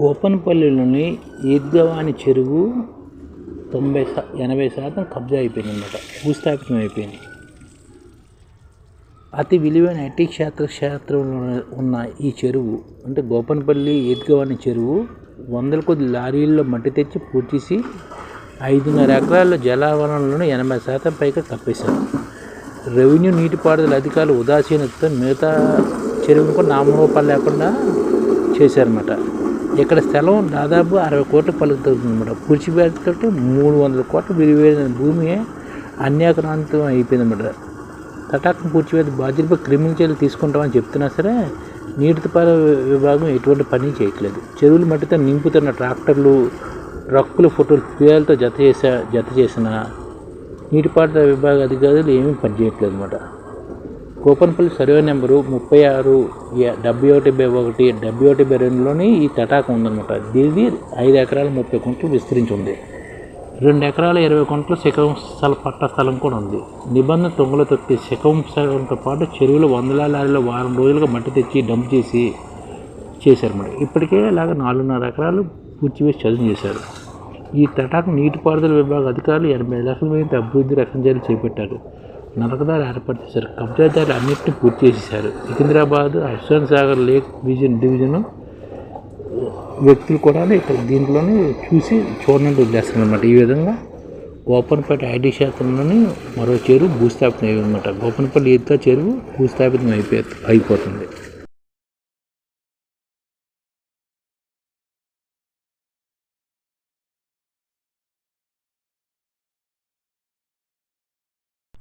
గోపన్పల్లిలోని ఈద్గవాని చెరువు తొంభై శా ఎనభై శాతం కబ్జా అయిపోయింది అనమాట భూస్థాపితం అయిపోయింది. అతి విలువైన ఐటీ క్షేత్ర క్షేత్రంలో ఉన్న ఈ చెరువు అంటే గోపన్పల్లి ఈద్గవాని చెరువు వందల కొద్ది లారీల్లో మట్టి తెచ్చి పూర్తిసి ఐదున్నర ఎకరాల జలావరణలను ఎనభై శాతం పైగా కప్పేశారు. రెవెన్యూ నీటిపారుదల అధికారులు ఉదాసీనతతో మిగతా చెరువుకు నామరూపాలు లేకుండా చేశారన్నమాట. ఇక్కడ స్థలం దాదాపు అరవై కోట్లు పలుకుతుందన్నమాట. పూడ్చిపెట్టుకుంటే మూడు వందల కోట్ల విలువైన భూమి అన్యాక్రాంతం అయిపోయిందన్నమాట. తటాకం పూడ్చివేత బాధ్యతపై క్రిమినల్ చర్యలు తీసుకుంటామని చెప్తున్నా సరే నీటిపారుదల విభాగం ఎటువంటి పని చేయట్లేదు. చెరువులు మట్టితో నింపుతున్న ట్రాక్టర్లు ట్రక్కుల ఫోటోలు పేలతో జత చేసా జత చేసిన నీటిపారుదల విభాగ అధికారులు ఏమీ పనిచేయట్లేదు అనమాట కోపన్పల్లి సర్వే నెంబరు ముప్పై ఆరు డెబ్బై ఒకటి బై ఒకటి డెబ్బై ఒకటి బై రెండులోని ఈ తటాకం ఉందన్నమాట. దీనిది ఐదు ఎకరాల ముప్పై కుంటలు విస్తరించి ఉంది రెండు ఎకరాల ఇరవై కుంటలు శకం స్థల పట్ట స్థలం కూడా ఉంది. నిబంధన తొంగలు తొక్కి శకం స్థలంతో పాటు చెరువులు వందల లారీలో వారం రోజులుగా మట్టి తెచ్చి డంప్ చేసి చేశారు మరి. ఇప్పటికే ఇలాగ నాలుగున్నర ఎకరాలు పూర్చివేసి చదువు చేశారు. ఈ తటాకు నీటిపారుదల విభాగ అధికారులు ఎనభై లక్షల మీద అభివృద్ధి రక్షణ చర్యలు చేపట్టారు. నరకదారి ఏర్పాటు చేశారు. కబ్జాదారులు అన్నింటినీ పూర్తి చేసేశారు. Secunderabad Hussain Sagar lake division division వ్యక్తులు కూడా ఇక్కడ దీంట్లోనే చూసి చూడండి వదిలేస్తున్నారు అనమాట ఈ విధంగా గోపనపేట ఐటీ శాతంలోని మరో చెరువు భూస్థాపితం అయ్యిందన్నమాట గోపనపల్లి ఈద్గా చెరువు భూస్థాపితం అయిపోయి అయిపోతుంది.